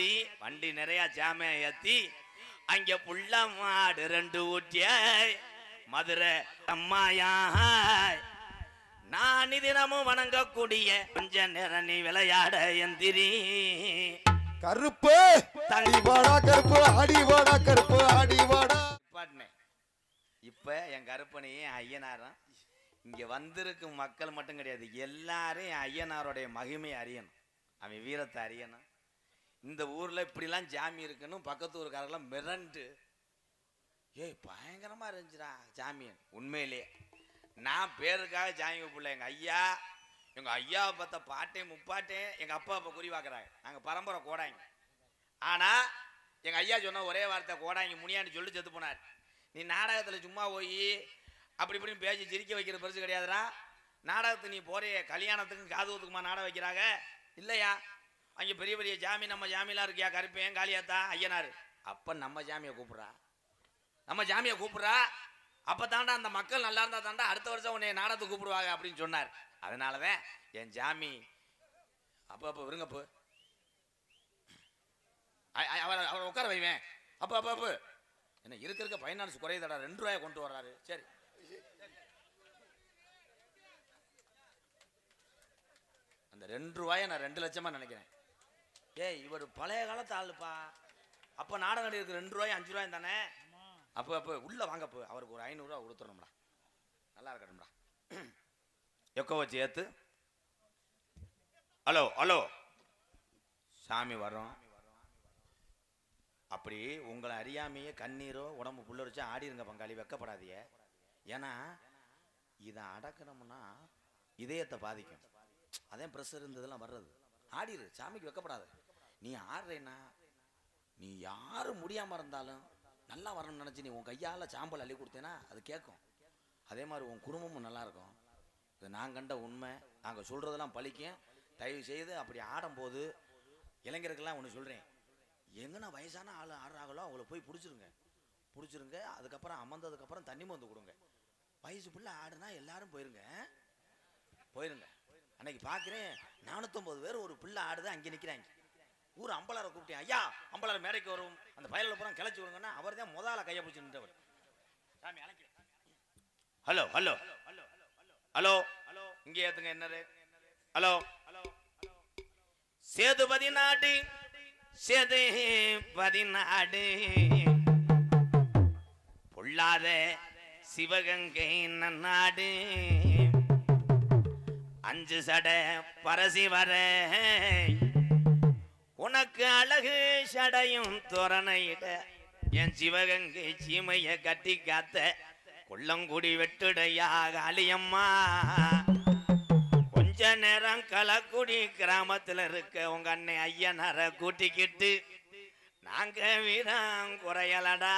ஏத்தி வண்டி நிறைய ஜாமியா ஏத்தி அங்க புள்ள மாடு ரெண்டு ஊட்டிய மதுரை அம்மாயா நான் தினமும் வணங்கக்கூடிய கொஞ்ச நேரம் நீ விளையாட எந்திரி. கருப்பு தடி வாடா கருப்பு ஆடி வாடா கருப்பு ஆடி வாடா பாட்டினேன் இப்ப என் கருப்பனையும் என் ஐயனாரும் இங்க வந்திருக்கும் மக்கள் மட்டும் கிடையாது எல்லாரும் என் ஐயனாருடைய மகிமை அறியணும். அவன் வீரத்தை அறியணும். இந்த ஊரில் இப்படிலாம் ஜாமி இருக்குன்னு பக்கத்து ஊருக்காரெல்லாம் மிரண்டு ஏய் பயங்கரமாக இருந்துச்சுடா ஜாமியன். உண்மையிலேயே நான் பேருக்காக ஜாமி கூப்பிடல எங்கள் ஐயா எங்கள் ஐயாவை பார்த்த பாட்டையும் முப்பாட்டையும் எங்கள் அப்பா அப்பா குறிவாக்குறாங்க நாங்கள் பரம்பரை கோடாங்க. ஆனால் எங்கள் ஐயா சொன்ன ஒரே வார்த்தை கோடாங்க முனியான்னு சொல்லி செத்து போனார். நீ நாடகத்தில் சும்மா போய் அப்படி இப்படின்னு பேசி சிரிக்க வைக்கிற பெருசு கிடையாதுடா. நாடகத்துக்கு நீ போறிய கல்யாணத்துக்கும் காதுவத்துக்குமா நாடகம் வைக்கிறாங்க? இல்லையா? அங்கே பெரிய பெரிய ஜாமி நம்ம ஜாமிலாம் இருக்கியா? கருப்பேன் காளியாத்தா ஐயனார். அப்போ நம்ம ஜாமியை கூப்பிட்றா. நம்ம ஜாமியை கூப்பிட்றா. அப்போ தாண்டா அந்த மக்கள் நல்லா இருந்தால் தாண்டா அடுத்த வருஷம் உன்னை நாடகத்துக்கு கூப்பிடுவாங்க அப்படின்னு சொன்னார். அதனால தான் என் ஜாமி அப்போ அப்போ விருங்கப்பு அவர் அவர் உட்கார வைவேன். அப்போ அப்போ அப்போ. என்ன இருக்க இருக்க ஃபைனான்ஸ் குறையுதாடா. ரெண்டு ரூபாயை கொண்டு வர்றாரு. சரி. அந்த ரெண்டு ரூபாயை நான் ரெண்டு லட்சமாக நினைக்கிறேன். ஏய் இவர் பழைய காலத்து ஆளுப்பா. அப்போ நாடக நடிகருக்கு ரெண்டு ரூபாய் அஞ்சு ரூபாய் தானே? அப்போ அப்போ உள்ளே வாங்க போ. அவருக்கு ஒரு ஐநூறுரூவா கொடுத்துடணும்டா. நல்லா இருக்கட்டும்டா எக்கோ வச்சு ஏத்து. Hello hello. சாமி வரோம் அப்படி உங்களை அறியாமையே கண்ணீரோ உடம்பு புல்லரிச்சா ஆடிருங்க பங்காளி. வெக்கப்படாதிய ஏன்னா இதை அடக்கணும்னா இதயத்தை பாதிக்கும். அதே ப்ரெஷர் இருந்ததெல்லாம் வர்றது. ஆடிரு. சாமிக்கு வைக்கப்படாது. நீ ஆடுறேன்னா நீ யாரும் முடியாமல் இருந்தாலும் நல்லா வரணும்னு நினச்சி நீ உன் கையால் சாம்பல் அள்ளி கொடுத்தேன்னா அது கேட்கும் அதே மாதிரி உன் குடும்பமும் நல்லாயிருக்கும் இது நான் கண்ட உண்மை. நாங்கள் சொல்கிறதெல்லாம் பழிக்கும். தயவு செய்து அப்படி ஆடும்போது இளைஞருக்கெல்லாம் ஒன்று சொல்கிறேன் எங்கன்னா வயசான ஆள் ஆடுறாங்களோ அவங்கள போய் பிடிச்சிருங்க. பிடிச்சிருங்க. அதுக்கப்புறம் அமர்ந்ததுக்கப்புறம் தண்ணி மருந்து கொடுங்க. வயசு பிள்ளை ஆடுனா எல்லாரும் போயிருங்க. போயிருங்க. அன்னைக்கு பார்க்குறேன் நானூற்றம்பது பேர் ஒரு பிள்ளை ஆடுது அங்கே நிற்கிறாங்க ஊர் அம்பலாரை கூப்பிட்டேன். ஐயா அம்பலார் மேடைக்கு வரும். அந்த பயலில் பூரா கிளச்சி விடுங்கன்னா அவர் தான் முதல்ல கையை பிடிச்சி நின்றவர். Hello hello hello hello hello இங்கே ஏத்துங்க என்னது ஹலோ ஹலோ சேதுபதி நாடு சேதுபதி நாடு. பொல்லாத சிவகங்கை நாடு அஞ்சு சட பரசி வர. உனக்கு அழகு சடையும் தோரணையிட என் சிவகங்கை சீமைய கட்டி காத்த குள்ளங்குடி வெட்டுடையாக அழியம்மா. கொஞ்ச நேரம் கலக்குடி கிராமத்துல இருக்க உங்க அண்ணன் ஐயனார கூட்டிக்கிட்டு நாங்க வீரம் குறையலடா.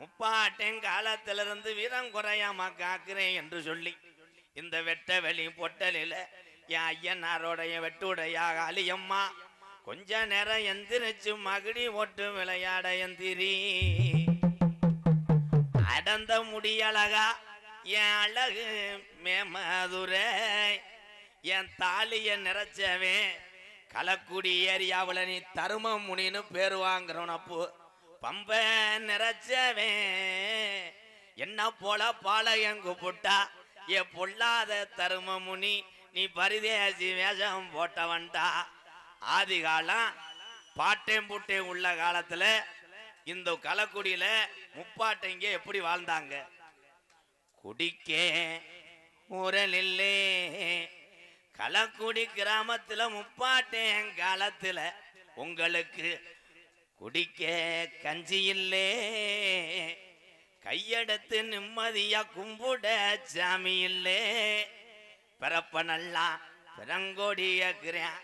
முப்பாட்டன் காலத்துல இருந்து வீரம் குறையாம காக்குறேன் என்று சொல்லி இந்த வெட்ட வெளி பொட்டலில என் ஐயனாரோடைய வெட்டுடையாக அழியம்மா. கொஞ்ச நேரம் எந்திரிச்சு மகிடி ஓட்டு விளையாட எந்திரி. அடந்த முடியழகா என் அழகு மேமதுரை. என் தாலிய நிறைச்சவன் கலக்குடி ஏரியாவில் நீ தரும முனின்னு பேர் வாங்குறோனப்போ. பம்ப நிறைச்சவன் என்ன போல பாளையம் கூப்பிட்டா என் பொல்லாத தரும முனி நீ பரிதேசி வேஷம் போட்டவன்டா. ஆதி காலம் பாட்டேன் பூட்டேன் உள்ள காலத்துல இந்த கலக்குடியில முப்பாட்டைங்க எப்படி வாழ்ந்தாங்க? குடிக்க முரலில்லே. கலக்குடி கிராமத்துல முப்பாட்டேன் காலத்துல. உங்களுக்கு குடிக்க கஞ்சி இல்லே கையெடுத்து நிம்மதியா கும்பிட சாமி இல்லே பிறப்ப நல்லா பிறங்கோடியக்கிறேன்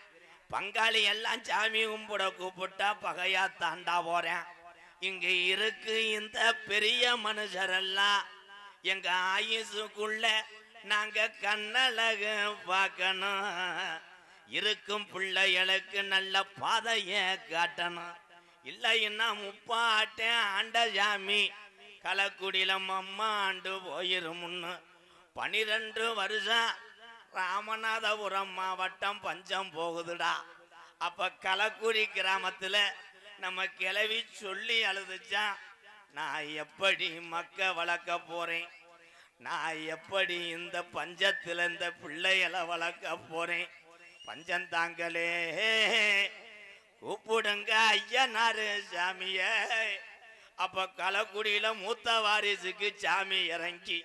பங்காளி எல்லாம் சாமி கும்பிட கூப்பிட்டா பகையா தாண்டா போறேன். இங்க இருக்கு இந்த பெரிய மனுஷரெல்லாம். எங்க ஆயுசுக்குள்ள நாங்க கண்ணழகு பார்க்கணும். இருக்கும் பிள்ளைகளுக்கு நல்ல பாதைய காட்டணும். இல்லைன்னா முப்பாட்டேன் ஆண்ட சாமி கலக்குடியில அம்மா ஆண்டு போயிரும் பனிரெண்டு வருஷம் ராமநாதபுரம் மாவட்டம் பஞ்சம் போகுதுடா. அப்ப கலக்குடி கிராமத்துல நம்ம கிளவி சொல்லி அழுதுச்சா நான் எப்படி மக்க வளர்க்க போறேன்? நான் எப்படி இந்த பஞ்சத்துல இந்த பிள்ளைகளை வளர்க்க போறேன்? பஞ்சம் தாங்களே. கூப்பிடுங்க ஐயனாரு சாமிய. அப்ப கலக்குடியில மூத்த வாரிசுக்கு சாமி இறங்கி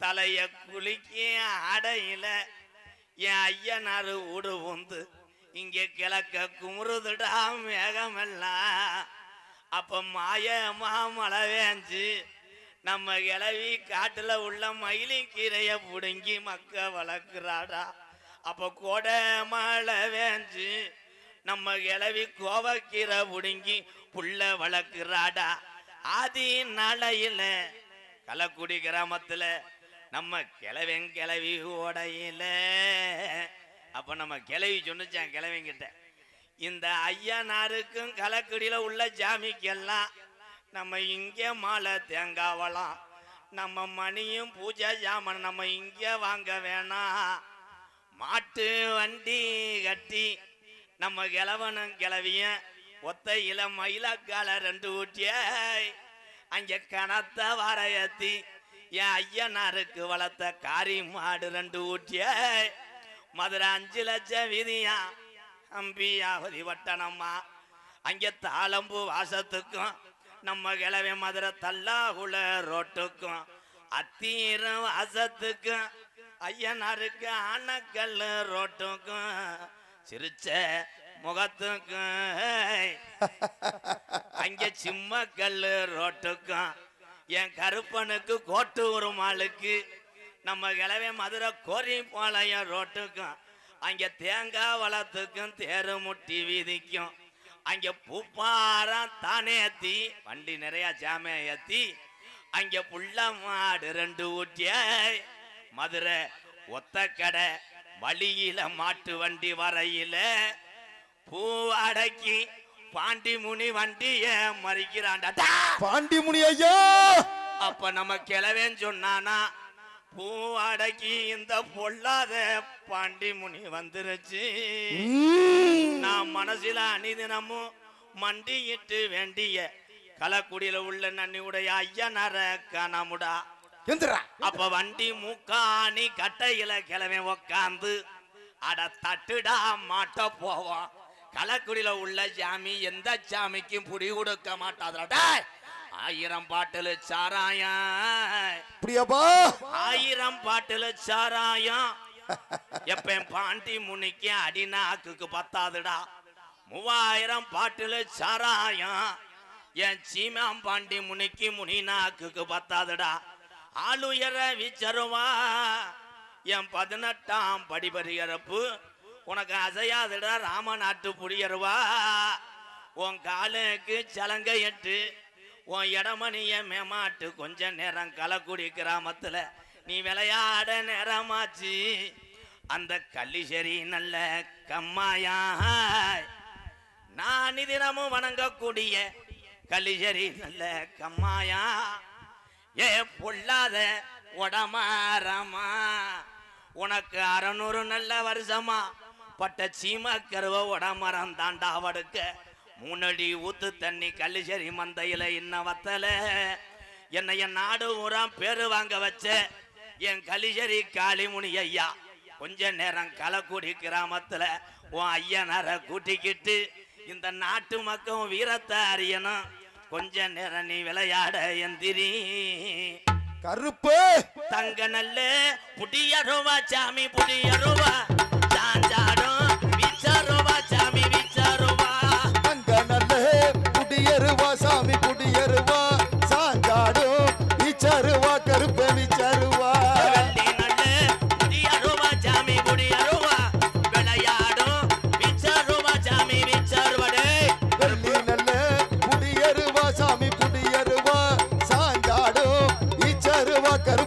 தலைய குலுக்கி அடையில என் ஐயனாரு ஊடு வந்து இங்க கிழக்க குமுறுதுடா மேகமெல்லாம் அப்ப மாயமா மழை வேஞ்சு நம்ம கிளவி காட்டுல உள்ள மயிலி கீரைய புடுங்கி மக்க வளர்க்குறாடா. அப்ப கொடை மழை வேஞ்சு நம்ம கிளவி கோவக்கீரை புடுங்கி புள்ள வளர்க்குறாடா. ஆதி நாளையில கலக்குடி கிராமத்துல நம்ம கிழவன் கிளவி ஓடையில. அப்ப நம்ம கிளவி சொன்னுச்சான் கிழவங்கிட்ட இந்த ஐயனாருக்கும் கலக்குடியில உள்ள ஜாமிக்கெல்லாம் நம்ம இங்கே மாலை தேங்காவலாம் நம்ம மணியும் பூஜை ஜாமன் நம்ம இங்கே வாங்க வேணாம். மாட்டு வண்டி கட்டி நம்ம கிழவனும் கிளவியும் இளம் மயிலக்கால ரெண்டு ஊட்டிய அங்கே கனத்த வரையத்தி என் ஐயனாருக்கு வளர்த்த காரி மாடு ரெண்டு ஊட்டிய மதுரை அஞ்சு லட்சம் விதியா அம்பியாவதி வட்டணம்மா அங்கே தாளம்பு வாசத்துக்கும் நம்ம கிளவி மதுரை தல்லாகுல ரோட்டுக்கும் அத்தீரம் வாசத்துக்கும் ஐயனாருக்கு அணக்கல் ரோட்டுக்கும் சிரிச்ச முகத்துக்கும். அங்கே சிம்மக்கல் ரோட்டுக்கும் என் கருப்பனுக்கு கோட்டு உருமாளுக்கு நம்ம கிளவே மதுரை கோரிப்பாளையம் ரோட்டுக்கும் அங்கே தேங்காய் வளத்துக்கும் தேரு முட்டி வீதிக்கும் அங்கே பூப்பாரம் தானே ஏற்றி வண்டி நிறையா ஜாமே ஏற்றி அங்கே புள்ள மாடு ரெண்டு ஊட்டிய மதுரை ஒத்த கடை வழியில மாட்டு வண்டி வரையில பூ அடக்கி பாண்டி முனி வண்டிய மறிக்கிறான்டா! பாண்டிமுனி ஐயா! அப்ப நம்ம கிளவேன்னு சொன்னானா பூ அடக்கி இந்த பொல்லாத பாண்டி முனி வந்துருச்சு. நான் மனசுல அணிதினமும் மண்டியிட்டு வேண்டிய கலக்குடியில உள்ள நன்னியுடைய ஐயனர எந்திரா! அப்ப வண்டி மூக்காணி கட்டையில கிளம்பி உக்காந்து அட தட்டுடா மாட்ட போவோம் கலக்குடியில உள்ள சாமி எந்த சாமிக்கும் புடி கொடுக்க மாட்டாதுடா. ஆயிரம் பாட்டுல சாராயம். அப்படியாப்பா? ஆயிரம் பாட்டுல சாராயம். எப்ப பாண்டி முனிக்கு அடிநாக்குக்கு பத்தாதுடா. மூவாயிரம் பாட்டுல சாராயம். என் சீமாம் பாண்டி முனிக்கு முனிநாக்குக்கு பத்தாதுடா. ஆளுயர விச்சருவா. என் பதினெட்டாம் படிபரியறப்பு உனக்கு அசையாதிடா ராம நாட்டு புடியருவா உன் காலுக்கு சலங்கை எட்டு உன் இடமணிய மேமாட்டு கொஞ்ச நேரம் கலக்குடி கிராமத்துல. நீ விளையாட நேரமாச்சு. அந்த கள்ளிசரி நல்ல கம்மாயா நான் தினமும் வணங்கக்கூடிய கள்ளிசரி நல்ல கம்மாயா. ஏ பொல்லாத உடமாரமா. உனக்கு அறநூறு நல்ல வருஷமா. பட்ட சீம கருவ உடமரம் தாண்டா அவடுக்க. மூணடி ஊத்து தண்ணி கள்ளிசரி மந்தையில இன்ன வத்தல. என்னை என் நாடு ஊரா பேரு வாங்க வச்ச. என் கலிசரி காளிமுனி ஐயா கொஞ்ச நேரம் கலக்குடி கிராமத்துல உன் ஐயனரை கூட்டிக்கிட்டு இந்த நாட்டு மக்கள் வீரத்தை அறியணும். கொஞ்ச நேரம் நீ விளையாட எந்திரி. கருப்பு! தங்க நல்ல புடியருவா சாமி புடியருவா. quero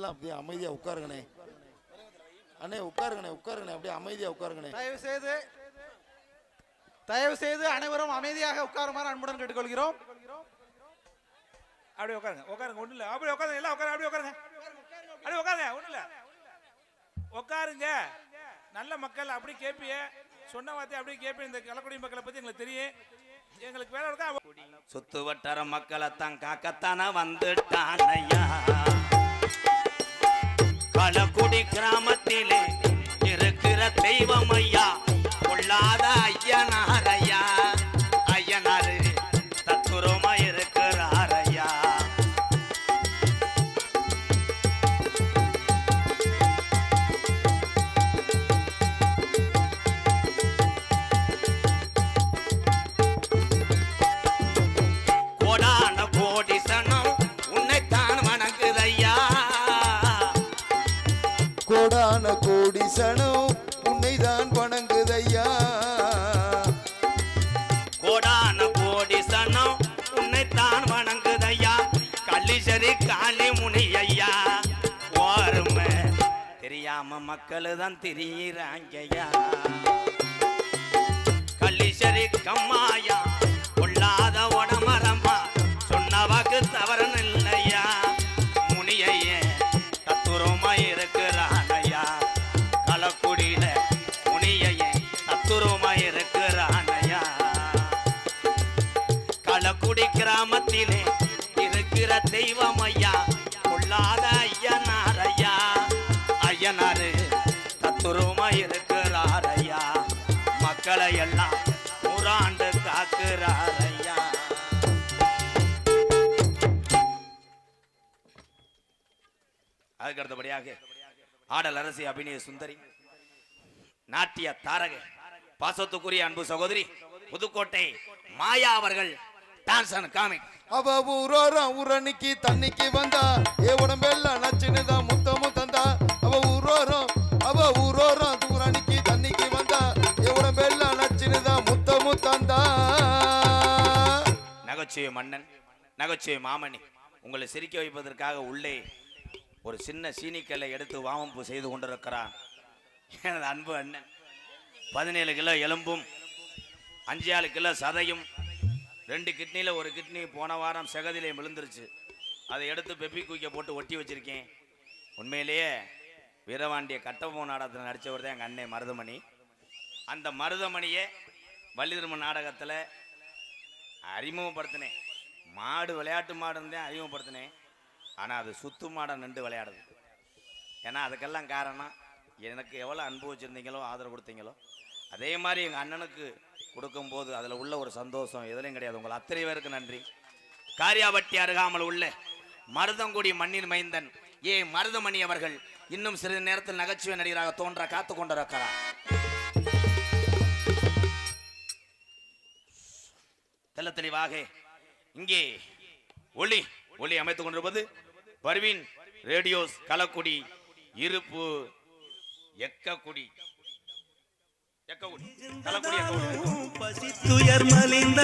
எல்லாம் அப்படியே அமைதியா உட்காருங்கண்ணே. அண்ணே உட்காருங்கண்ணே உட்காருங்கண்ணே அப்படியே அமைதியா உட்காருங்கண்ணே. தயவு செய்து தயவு செய்து அனைவரும் அமைதியாக உட்காருமாறு அன்புடன் கேட்டுக்கொள்கிறோம். அப்படியே உட்காருங்க உட்காருங்க ஒன்றும் இல்லை அப்படியே உட்காருங்க எல்லாம் உட்காருங்க அப்படியே உட்காருங்க. அப்படியே உட்காருங்க ஒன்றும் இல்லை உட்காருங்க. நல்ல மக்கள் அப்படி கேட்பிய சொன்ன வார்த்தை அப்படியே கேட்பேன் இந்த கலக்குடி மக்களை பற்றி எங்களுக்கு தெரியும். எங்களுக்கு வேலை இருக்கா? சுத்து வட்டார மக்களைத்தான் காக்கத்தான வந்துட்டான் ஐயா களக்குடி கிராமத்திலே இருக்கிற தெய்வம் ஐயா கொள்ளாத ஐயனாரையா தெரியாம மக்கள் தான் திரியிறாங்கய்யா. கள்ளிசரி கம்மாயா கொள்ளாத உடமரமா சொன்ன வாக்கு தவறன் இல்லையா முனியையே தத்துரமா இருக்கிறானையா. களக்குடியில முனியையே தத்துரமா இருக்கிறானையா. களக்குடி கிராமத்திலே இருக்கிற தெய்வம் ஐயா கொள்ளாத மக்களை எல்லாம் நூறாண்டு காக்கிறார் ஐயா அதுக்கு அடுத்தபடியாக ஆடல் அரசி அபிநய சுந்தரி நாட்டிய தாரக பாசத்துக்குரிய அன்பு சகோதரி புதுக்கோட்டை மாயா அவர்கள் டான்ஸ் அண்ட் காமிக். அவ ஊரோரம் உரணிக்கு தண்ணிக்கு வந்தா ஏ நகைச்சுவை மன்னன் நகைச்சுவை மாமணி. உங்களை சிரிக்க வைப்பதற்காக உள்ளே ஒரு சின்ன சீனிக்கல்லை எடுத்து வாமப்பு செய்து கொண்டிருக்கிறான். எனது அன்பு அண்ணன் பதினேழு கிலோ எலும்பும் அஞ்சு ஆறு கிலோ சதையும் ரெண்டு கிட்னியில் ஒரு கிட்னி போன வாரம் செகதிலே விழுந்துருச்சு. அதை எடுத்து பெப்பி குயிக்க போட்டு ஒட்டி வச்சிருக்கேன். உண்மையிலேயே வீரவாண்டிய கட்டபொம்மன் நாடகத்தில் நடித்தவர் தான் எங்கள் அண்ணன் மருதமணி. அந்த மருதமணியை வள்ளிதர்ம நாடகத்தில் அறிமுகப்படுத்தினேன். மாடு விளையாட்டு மாடுன்னு தான் அறிமுகப்படுத்தினேன். ஆனால் அது சுத்து மாடை நின்று விளையாடுது. ஏன்னா அதுக்கெல்லாம் காரணம் எனக்கு எவ்வளோ அன்பு வச்சுருந்தீங்களோ ஆதரவு கொடுத்தீங்களோ அதே மாதிரி எங்கள் அண்ணனுக்கு கொடுக்கும்போது அதில் உள்ள ஒரு சந்தோஷம் எதுலையும் கிடையாது. உங்கள் அத்தனை பேருக்கு நன்றி. காரியாபட்டி அருகாமல் உள்ள மருதங்குடி மண்ணின் மைந்தன் ஏ. மருதமணி அவர்கள் இன்னும் சிறிது நேரத்தில் நகைச்சுவை நடிகராக தோன்ற காத்து கொண்டிருக்கிறார். தெல்ல தெளிவாக இங்கே ஒளி ஒளி அமைத்துக் கொண்டிருப்பது பர்வீன் ரேடியோஸ் கலக்குடி இருப்பு எக்கக்குடி. எக்கக்குடி. கலக்குடி பசித்துயர் மலிந்த